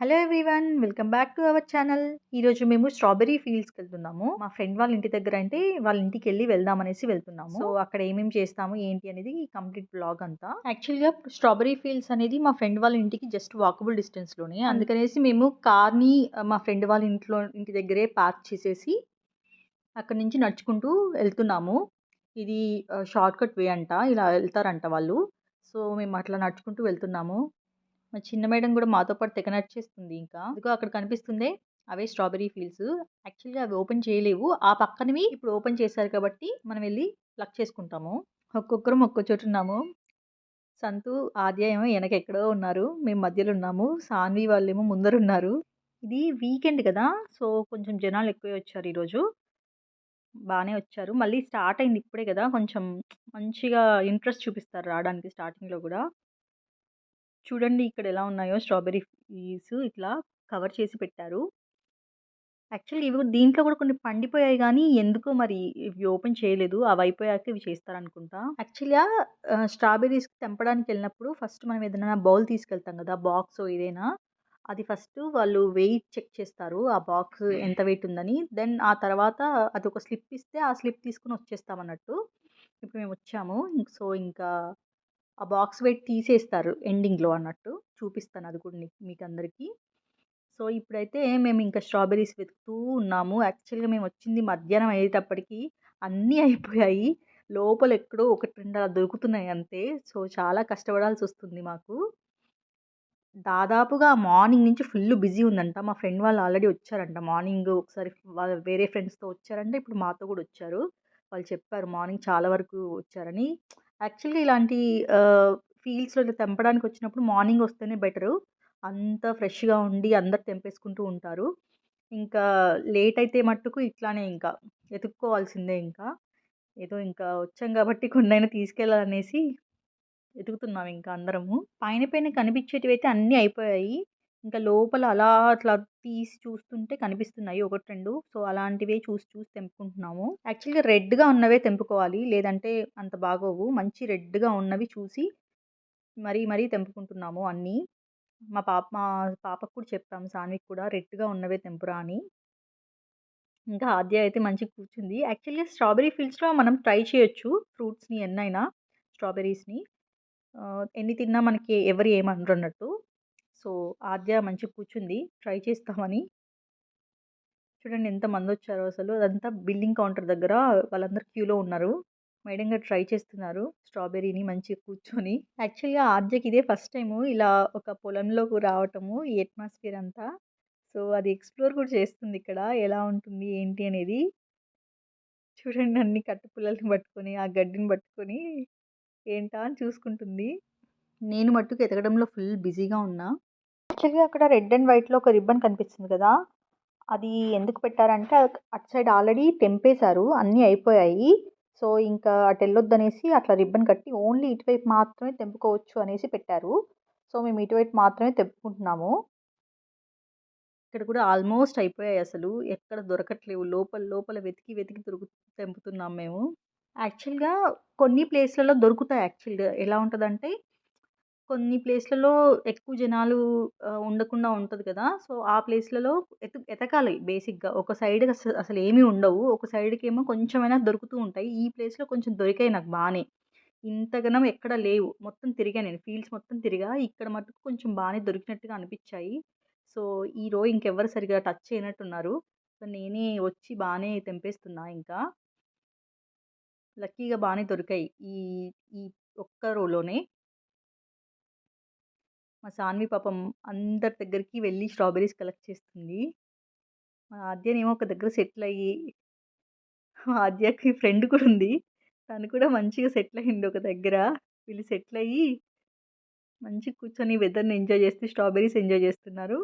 Hello everyone welcome back to our channel. ఈరోజు మేము strawberry ఫీల్డ్స్కి వెళ్తున్నాము. మా ఫ్రెండ్ వాళ్ళ ఇంటి దగ్గర అంటే వాళ్ళ ఇంటికి వెళ్ళి వెళ్దాం అనేసి వెళ్తున్నాము. సో అక్కడ ఏమేమి చేస్తాము ఏంటి అనేది కంప్లీట్ బ్లాగ్ అంతా. యాక్చువల్గా స్ట్రాబెరీ ఫీల్డ్స్ అనేది మా ఫ్రెండ్ వాళ్ళ ఇంటికి జస్ట్ వాకబుల్ డిస్టెన్స్లోనే అందుకనేసి మేము కార్ని మా ఫ్రెండ్ వాళ్ళ ఇంట్లో ఇంటి దగ్గరే పార్క్ చేసేసి అక్కడి నుంచి నడుచుకుంటూ వెళ్తున్నాము. ఇది షార్ట్ కట్ వే అంట ఇలా వెళ్తారంట వాళ్ళు. సో మేము అట్లా నడుచుకుంటూ వెళ్తున్నాము. మా చిన్న మేడం కూడా మాతో పాటు తెగ నడిచేస్తుంది ఇంకా. ఇదిగో అక్కడ కనిపిస్తుందే అవే స్ట్రాబెరీ ఫీల్డ్స్. యాక్చువల్గా అవి ఓపెన్ చేయలేవు. ఆ పక్కనవి ఇప్పుడు ఓపెన్ చేశారు కాబట్టి మనం వెళ్ళి ప్లక్ చేసుకుంటాము. ఒక్కొక్కరం ఒక్కో చోటు ఉన్నాము. సంతు ఆద్య వెనక ఎక్కడో ఉన్నారు. మేము మధ్యలో ఉన్నాము. సాన్వి వాళ్ళేమో ముందర ఉన్నారు. ఇది వీకెండ్ కదా సో కొంచెం జనాలు ఎక్కువే వచ్చారు ఈరోజు బాగానే వచ్చారు. మళ్ళీ స్టార్ట్ అయింది ఇప్పుడే కదా కొంచెం మంచిగా ఇంట్రెస్ట్ చూపిస్తారు రావడానికి స్టార్టింగ్లో కూడా. చూడండి ఇక్కడ ఎలా ఉన్నాయో స్ట్రాబెర్రీ ఫీస్ ఇట్లా కవర్ చేసి పెట్టారు. యాక్చువల్లీ ఇవి దీంట్లో కూడా కొన్ని పండిపోయాయి కానీ ఎందుకో మరి ఇవి ఓపెన్ చేయలేదు. అవి అయిపోయాక ఇవి చేస్తారనుకుంటా. యాక్చువల్గా స్ట్రాబెర్రీస్ తెంపడానికి వెళ్ళినప్పుడు ఫస్ట్ మనం ఏదైనా బౌల్ తీసుకెళ్తాం కదా బాక్స్ ఏదైనా అది ఫస్ట్ వాళ్ళు వెయిట్ చెక్ చేస్తారు ఆ బాక్స్ ఎంత వెయిట్ ఉందని. దెన్ ఆ తర్వాత అది ఒక స్లిప్ ఇస్తే ఆ స్లిప్ తీసుకుని వచ్చేస్తాం అన్నట్టు. ఇప్పుడు మేము వచ్చాము. సో ఇంకా ఆ బాక్స్ వెయిట్ తీసేస్తారు ఎండింగ్లో అన్నట్టు. చూపిస్తాను అది కూడా మీకు అందరికీ సో ఇప్పుడైతే మేము ఇంకా స్ట్రాబెరీస్ వెతుకుతూ ఉన్నాము. యాక్చువల్గా మేము వచ్చింది మధ్యాహ్నం అయ్యేటప్పటికి అన్నీ అయిపోయాయి. లోపల ఎక్కడో ఒకటి రెండు అలా దొరుకుతున్నాయి అంతే. సో చాలా కష్టపడాల్సి వస్తుంది మాకు. దాదాపుగా మార్నింగ్ నుంచి ఫుల్ బిజీ ఉందంట. మా ఫ్రెండ్ వాళ్ళు ఆల్రెడీ వచ్చారంట. మార్నింగ్ ఒకసారి వాళ్ళ వేరే ఫ్రెండ్స్తో వచ్చారంటే. ఇప్పుడు మాతో కూడా వచ్చారు. వాళ్ళు చెప్పారు మార్నింగ్ చాలా వరకు వచ్చారని. యాక్చువల్గా ఇలాంటి ఫీల్డ్స్లో తెంపడానికి వచ్చినప్పుడు మార్నింగ్ వస్తేనే బెటరు. అంత ఫ్రెష్గా ఉండి అందరు తెంపేసుకుంటూ ఉంటారు. ఇంకా లేట్ అయితే మట్టుకు ఇట్లానే ఇంకా వెతుక్కోవాల్సిందే ఇంకా. ఏదో ఇంకా వచ్చాం కాబట్టి కొన్నైనా తీసుకెళ్ళాలనేసి వెతుకుతున్నాం ఇంకా అందరము. పైన పైన కనిపించేటివి అయితే అన్నీ అయిపోయాయి. ఇంకా లోపల అలా అట్లా తీసి చూస్తుంటే కనిపిస్తున్నాయి ఒకటి రెండు. సో అలాంటివే చూసి చూసి తెంపుకుంటున్నాము. యాక్చువల్గా రెడ్గా ఉన్నవే తెంపుకోవాలి. లేదంటే అంత బాగోవు. మంచి రెడ్గా ఉన్నవి చూసి మరీ మరీ తెంపుకుంటున్నాము అన్నీ. మా పాప మా పాపకు కూడా చెప్పాము సాన్విక్ కూడా రెడ్గా ఉన్నవే తెంపురా అని. ఇంకా ఆద్య అయితే మంచిగా కూర్చుంది. యాక్చువల్గా స్ట్రాబెరీ ఫీల్డ్స్లో మనం ట్రై చేయొచ్చు ఫ్రూట్స్ని ఎన్నైనా స్ట్రాబెర్రీస్ని ఎన్ని తిన్నా మనకి ఎవరు ఏమనరు అన్నట్టు సో ఆద్య మంచిగా కూర్చుంది. ట్రై చేస్తామని. చూడండి ఎంతమంది వచ్చారో అసలు. అదంతా బిల్డింగ్ కౌంటర్ దగ్గర వాళ్ళందరూ క్యూలో ఉన్నారు. మేడం గారు ట్రై చేస్తున్నారు. స్ట్రాబెర్రీని మంచిగా కూర్చొని. యాక్చువల్గా ఆద్యకి ఇదే ఫస్ట్ టైము ఇలా ఒక పొలంలోకి రావటము ఈ అట్మాస్ఫియర్ అంతా. సో అది ఎక్స్ప్లోర్ కూడా చేస్తుంది ఇక్కడ. ఎలా ఉంటుంది ఏంటి అనేది. చూడండి అన్ని కట్టుపుల్లల్ని పట్టుకొని ఆ గడ్డిని పట్టుకొని ఏంటా అని చూసుకుంటుంది. నేను మట్టుకు ఎతకడంలో ఫుల్ బిజీగా ఉన్నా. యాక్చువల్గా అక్కడ రెడ్ అండ్ వైట్లో ఒక రిబ్బన్ కనిపిస్తుంది కదా! అది ఎందుకు పెట్టారంటే అటు సైడ్ ఆల్రెడీ తెంపేశారు అన్నీ అయిపోయాయి. సో ఇంకా అటు వెళ్ళొద్దనేసి అట్లా రిబ్బన్ కట్టి ఓన్లీ ఇటువైపు మాత్రమే తెంపుకోవచ్చు అనేసి పెట్టారు. సో మేము ఇటువైపు మాత్రమే తెంపుకుంటున్నాము. ఇక్కడ కూడా ఆల్మోస్ట్ అయిపోయాయి అసలు. ఎక్కడ దొరకట్లేవు. లోపల లోపల వెతికి వెతికి దొరుకు తెంపుతున్నాం మేము. యాక్చువల్గా కొన్ని ప్లేస్లలో దొరుకుతాయి యాక్చువల్గా. ఎలా ఉంటుందంటే కొన్ని ప్లేస్లలో ఎక్కువ జనాలు ఉండకుండా ఉంటుంది కదా! సో ఆ ప్లేస్లలో ఎతు ఎతకాలి బేసిక్గా. ఒక సైడ్ అసలు అసలు ఏమీ ఉండవు. ఒక సైడ్కి ఏమో కొంచెమైనా దొరుకుతూ ఉంటాయి. ఈ ప్లేస్లో కొంచెం దొరికాయి నాకు బాగానే ఇంతగనం ఎక్కడ లేవు. మొత్తం తిరిగా నేను. ఫీల్డ్స్ మొత్తం తిరిగా. ఇక్కడ మటుకు కొంచెం బాగానే దొరికినట్టుగా అనిపించాయి. సో ఈ రో ఇంకెవ్వరు సరిగా టచ్ చేయనట్టున్నారు. సో నేనే వచ్చి బాగానే తెంపేస్తున్నా ఇంకా. లక్కీగా బాగానే దొరికాయి ఈ ఈ ఒక్క రోలోనే. మా సాన్వి పాపం అందరి దగ్గరికి వెళ్ళి స్ట్రాబెర్రీస్ కలెక్ట్ చేస్తుంది. మా ఆద్యనేమో ఒక దగ్గర సెటిల్ అయ్యి మా ఆద్యకి ఫ్రెండ్ కూడా ఉంది. తను కూడా మంచిగా సెటిల్ అయింది ఒక దగ్గర. వీళ్ళు సెటిల్ అయ్యి మంచి కూర్చొని వెదర్ని ఎంజాయ్ చేస్తూ స్ట్రాబెర్రీస్ ఎంజాయ్ చేస్తున్నారు.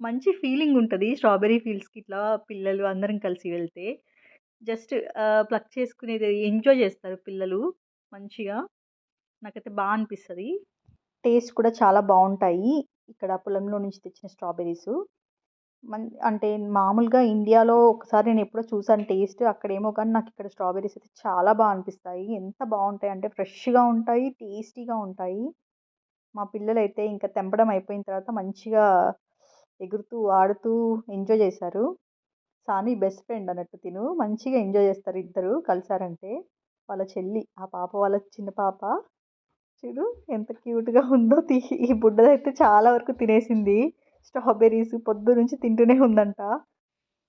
మంచి ఫీలింగ్ ఉంటుంది స్ట్రాబెర్రీ ఫీల్డ్స్కి ఇట్లా పిల్లలు అందరం కలిసి వెళ్తే. జస్ట్ ప్లక్ చేసుకునేది ఎంజాయ్ చేస్తారు పిల్లలు మంచిగా. నాకైతే బాగా అనిపిస్తుంది. టేస్ట్ కూడా చాలా బాగుంటాయి ఇక్కడ పొలంలో నుంచి తెచ్చిన స్ట్రాబెర్రీస్. మన్ అంటే మామూలుగా ఇండియాలో ఒకసారి నేను ఎప్పుడో చూసాను టేస్ట్. అక్కడేమో కానీ నాకు ఇక్కడ స్ట్రాబెర్రీస్ అయితే చాలా బాగా అనిపిస్తాయి. ఎంత బాగుంటాయి అంటే ఫ్రెష్గా ఉంటాయి టేస్టీగా ఉంటాయి. మా పిల్లలైతే ఇంకా తెంపడం అయిపోయిన తర్వాత మంచిగా ఎగురుతూ ఆడుతూ ఎంజాయ్ చేశారు. సాని బెస్ట్ ఫ్రెండ్ అన్నట్టు తిను. మంచిగా ఎంజాయ్ చేస్తారు ఇద్దరు కలిసారంటే. వాళ్ళ చెల్లి ఆ పాప వాళ్ళ చిన్న పాప. చూడు ఎంత క్యూట్గా ఉందో తీ ఈ బుడ్డదైతే చాలా వరకు తినేసింది. స్ట్రాబెర్రీస్ పొద్దు నుంచి తింటూనే ఉందంట.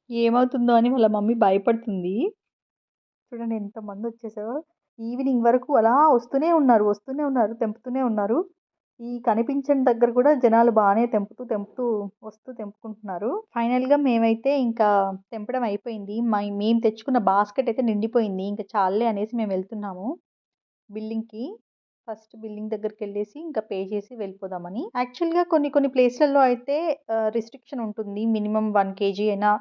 ఏమవుతుందో అని వాళ్ళ మమ్మీ భయపడుతుంది. చూడండి ఎంతమంది వచ్చేసారో. ఈవినింగ్ వరకు అలా వస్తూనే ఉన్నారు వస్తూనే ఉన్నారు తెంపుతూనే ఉన్నారు. ఈ కనిపించని దగ్గర కూడా జనాలు బాగానే తెంపుతూ తెంపుతూ వస్తూ తెంపుకుంటున్నారు. ఫైనల్గా మేమైతే ఇంకా తెంపడం అయిపోయింది. మా మేము తెచ్చుకున్న బాస్కెట్ అయితే నిండిపోయింది. ఇంకా చాలే అనేసి మేము వెళ్తున్నాము. బిల్డింగ్కి. ఫస్ట్ బిల్డింగ్ దగ్గరికి వెళ్ళేసి ఇంకా పే చేసి వెళ్ళిపోదామని. యాక్చువల్గా కొన్ని కొన్ని ప్లేస్లలో అయితే రిస్ట్రిక్షన్ ఉంటుంది. మినిమం వన్ కేజీ అయినా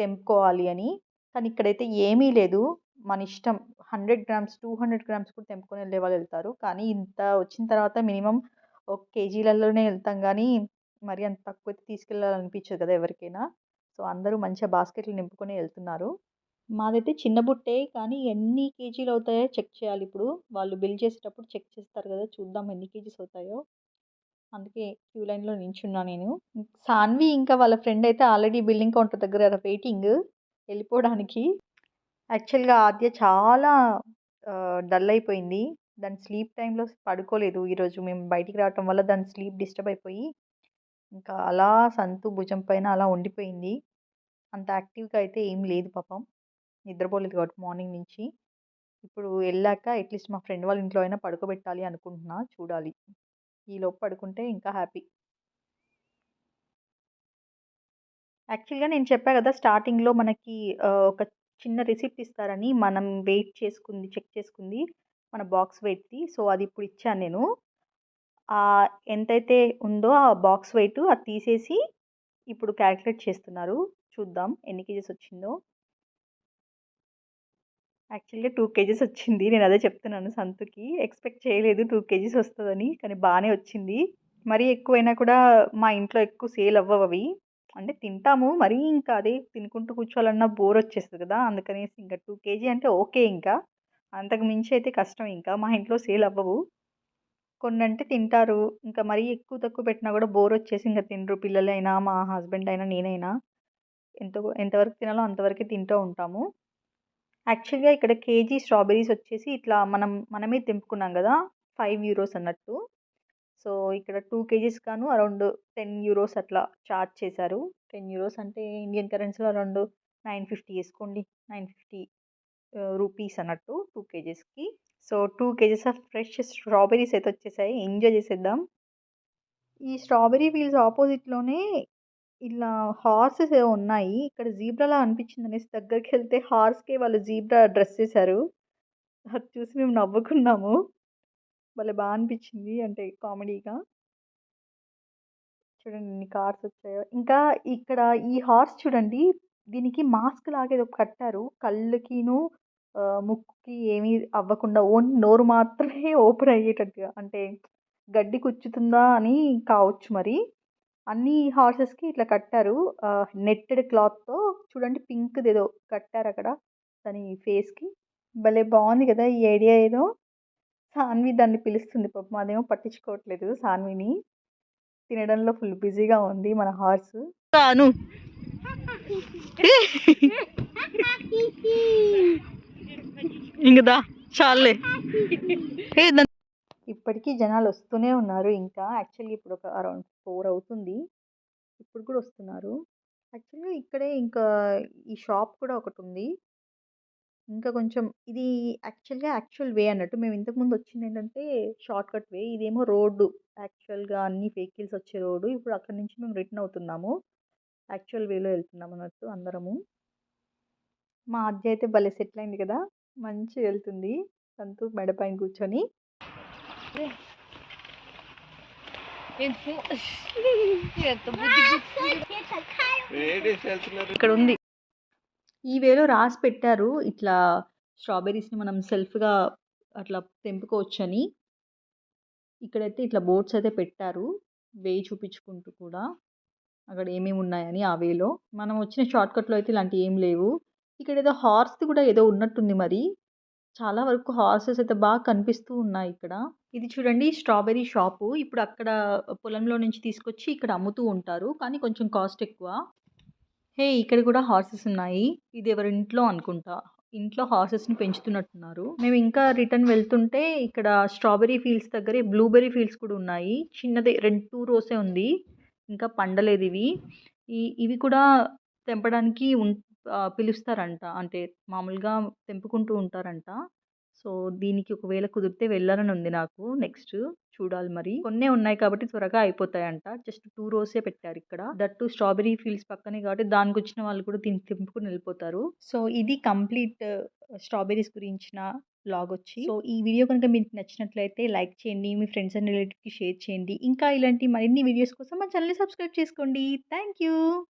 తెంపుకోవాలి అని. కానీ ఇక్కడైతే ఏమీ లేదు. మన ఇష్టం. Hundred grams two hundred grams కూడా తెంపుకొని వెళ్ళే వాళ్ళు వెళ్తారు. కానీ ఇంత వచ్చిన తర్వాత మినిమం ఒక కేజీలలోనే వెళ్తాం కానీ మరి అంత తక్కువ అయితే తీసుకెళ్ళాలనిపించదు కదా ఎవరికైనా. సో అందరూ మంచిగా బాస్కెట్లు నింపుకొని వెళ్తున్నారు. మాదైతే చిన్న బుట్టే కానీ ఎన్ని కేజీలు అవుతాయో చెక్ చేయాలి ఇప్పుడు. వాళ్ళు బిల్ చేసేటప్పుడు చెక్ చేస్తారు కదా చూద్దాం ఎన్ని కేజీస్ అవుతాయో. అందుకే క్యూ లైన్లో నించున్నా నేను. సాన్వి ఇంకా వాళ్ళ ఫ్రెండ్ అయితే ఆల్రెడీ బిల్డింగ్ కౌంటర్ దగ్గర వెయిటింగ్ వెళ్ళిపోవడానికి. యాక్చువల్గా ఆద్య చాలా డల్ అయిపోయింది. దాని స్లీప్ టైంలో పడుకోలేదు. ఈరోజు మేము బయటికి రావటం వల్ల దాని స్లీప్ డిస్టర్బ్ అయిపోయి ఇంకా అలా సంతు భుజం పైన అలా ఉండిపోయింది. అంత యాక్టివ్గా అయితే ఏం లేదు పాపం. నిద్రపోలేదు కాబట్టి మార్నింగ్ నుంచి. ఇప్పుడు వెళ్ళాక అట్లీస్ట్ మా ఫ్రెండ్ వాళ్ళ ఇంట్లో అయినా పడుకోబెట్టాలి అనుకుంటున్నా చూడాలి. ఈలోపు పడుకుంటే ఇంకా హ్యాపీ. యాక్చువల్గా నేను చెప్పా కదా స్టార్టింగ్లో మనకి ఒక చిన్న రిసిప్ట్ ఇస్తారని మనం వెయిట్ చేసుకుంది చెక్ చేసుకుంది మన బాక్స్ వెయిట్ది. సో అది ఇప్పుడు ఇచ్చాను నేను. ఎంతైతే ఉందో ఆ బాక్స్ వెయిట్ అది తీసేసి ఇప్పుడు క్యాలిక్యులేట్ చేస్తున్నారు. చూద్దాం ఎన్ని కేజెస్ వచ్చిందో. యాక్చువల్గా టూ కేజీస్ వచ్చింది. నేను అదే చెప్తున్నాను సంతుకి. ఎక్స్పెక్ట్ చేయలేదు టూ కేజీస్ వస్తుందని కానీ బాగానే వచ్చింది. మరీ ఎక్కువైనా కూడా మా ఇంట్లో ఎక్కువ సేల్ అవ్వవు అవి. అంటే తింటాము మరీ ఇంకా అదే తినుకుంటూ కూర్చోవాలన్నా బోర్ వచ్చేస్తుంది కదా! అందుకనేసి ఇంకా టూ కేజీ అంటే ఓకే ఇంకా. అంతకు మించి అయితే కష్టం ఇంకా. మా ఇంట్లో సేల్ అవ్వవు. కొన్ని అంటే తింటారు. ఇంకా మరీ ఎక్కువ తక్కువ పెట్టినా కూడా బోర్ వచ్చేసి ఇంకా తినరు పిల్లలైనా మా హస్బెండ్ అయినా నేనైనా. ఎంత ఎంతవరకు తినాలో అంతవరకే తింటూ ఉంటాము. యాక్చువల్గా ఇక్కడ కేజీ స్ట్రాబెరీస్ వచ్చేసి ఇట్లా మనం మనమే తెంపుకున్నాం కదా ఫైవ్ యూరోస్ అన్నట్టు. సో ఇక్కడ టూ కేజీస్ గాను అరౌండ్ టెన్ యూరోస్ అట్లా చార్జ్ చేశారు. టెన్ యూరోస్ అంటే ఇండియన్ కరెన్సీలో అరౌండ్ నైన్ ఫిఫ్టీ వేసుకోండి. నైన్ ఫిఫ్టీ రూపీస్ అన్నట్టు two కేజీస్కి. So two kgs of fresh strawberries అయితే వచ్చేసాయి. ఎంజాయ్ చేసేద్దాం. ఈ స్ట్రాబెర్రీ ఫీల్డ్స్ ఆపోజిట్లోనే ఇలా హార్సెస్ ఏవో ఉన్నాయి. ఇక్కడ జీబ్రాలా అనిపించింది అనేసి దగ్గరికి వెళ్తే హార్స్కే వాళ్ళు జీబ్రా డ్రెస్ చేశారు. అది చూసి మేము నవ్వుకున్నాము. భలే బాగా అనిపించింది అంటే కామెడీగా. చూడండి ఎన్ని కార్స్ వచ్చాయో. ఇంకా ఇక్కడ ఈ హార్స్ చూడండి దీనికి మాస్క్ లాగా ఏదో కట్టారు. కళ్ళకిను ముక్కుకి ఏమీ అవ్వకుండా ఓన్లీ నోరు మాత్రమే ఓపెన్ అయ్యేటట్టుగా. అంటే గడ్డి కుచ్చుతుందా అని కావచ్చు మరి. అన్ని హార్సెస్కి ఇట్లా కట్టారు. నెట్టెడ్ క్లాత్తో చూడండి పింక్ది ఏదో కట్టారు అక్కడ దాని ఫేస్కి భలే బాగుంది కదా ఈ ఐడియా ఏదో. సాన్వి దాన్ని పిలుస్తుంది పాపం. అదేమో పట్టించుకోవట్లేదు సాన్విని తినడంలో ఫుల్ బిజీగా ఉంది మన హార్స్ తాను ఇంకదా చాలే ఇప్పటికీ జనాలు వస్తూనే ఉన్నారు. ఇంకా యాక్చువల్లీ ఇప్పుడు ఒక అరౌండ్ ఫోర్ అవుతుంది. ఇప్పుడు కూడా వస్తున్నారు. యాక్చువల్గా ఇక్కడే ఇంకా ఈ షాప్ కూడా ఒకటి ఉంది. ఇంకా కొంచెం ఇది యాక్చువల్గా యాక్చువల్ వే అన్నట్టు మేము ఇంతకుముందు వచ్చింది ఏంటంటే షార్ట్ కట్ వే. ఇదేమో రోడ్డు. యాక్చువల్గా అన్ని వెహికల్స్ వచ్చే రోడ్డు. ఇప్పుడు అక్కడ నుంచి మేము రిటర్న్ అవుతున్నాము. యాక్చువల్ వేలో వెళ్తున్నాం అన్నట్టు అందరము. మా అద్దె అయితే భలే సెటిల్ అయింది కదా! మంచిగా వెళ్తుంది. సంతూ మెడ పైన కూర్చొని. ఇక్కడ ఉంది. ఈ వేలో రాసి పెట్టారు. ఇట్లా స్ట్రాబెర్రీస్ని మనం సెల్ఫ్గా అట్లా తెంపుకోవచ్చని. ఇక్కడైతే ఇట్లా బోర్డ్స్ అయితే పెట్టారు. వేయి చూపించుకుంటూ కూడా అక్కడ ఏమేమి ఉన్నాయని ఆ వేలో. మనం వచ్చిన షార్ట్కట్లో అయితే ఇలాంటివి ఏం లేవు. ఇక్కడ ఏదో హార్స్ది కూడా ఏదో ఉన్నట్టుంది మరి. చాలా వరకు హార్సెస్ అయితే బాగా కనిపిస్తూ ఉన్నాయి ఇక్కడ. ఇది చూడండి స్ట్రాబెర్రీ షాపు. ఇప్పుడు అక్కడ పొలంలో నుంచి తీసుకొచ్చి ఇక్కడ అమ్ముతూ ఉంటారు. కానీ కొంచెం కాస్ట్ ఎక్కువ. హే! ఇక్కడ కూడా హార్సెస్ ఉన్నాయి. ఇది ఎవరి ఇంట్లో అనుకుంటా. ఇంట్లో హార్సెస్‌ని పెంచుతున్నట్టున్నారు. మేము ఇంకా రిటర్న్ వెళ్తుంటే ఇక్కడ స్ట్రాబెర్రీ ఫీల్డ్స్ దగ్గరే బ్లూబెర్రీ ఫీల్డ్స్ కూడా ఉన్నాయి. చిన్నదే 2, 2 రోసే ఉంది. ఇంకా పండలేదు ఇవి. ఈ ఇవి కూడా తెంపడానికి పిలుస్తారంట. అంటే మామూలుగా తెంపుకుంటూ ఉంటారంట. సో, దీనికి ఒకవేళ కుదిరితే వెళ్ళాలని ఉంది నాకు. నెక్స్ట్ చూడాలి మరి. కొన్నే ఉన్నాయి కాబట్టి త్వరగా అయిపోతాయంట. జస్ట్ టూ రోసే పెట్టారిక్కడ. దట్ దట్టు స్ట్రాబెర్రీ ఫీల్డ్స్ పక్కనే కాబట్టి దానికి వచ్చిన వాళ్ళు కూడా దీన్ని తెంపుకుని వెళ్ళిపోతారు. సో, ఇది కంప్లీట్ స్ట్రాబెర్రీస్ గురించిన వ్లాగొచ్చి. సో, ఈ వీడియో కనుక మీకు నచ్చినట్లయితే లైక్ చేయండి. మీ ఫ్రెండ్స్ అండ్ రిలేటివ్కి షేర్ చేయండి. ఇంకా ఇలాంటి మరిన్ని వీడియోస్ కోసం మా ఛానల్ని సబ్స్క్రైబ్ చేసుకోండి. Thank you.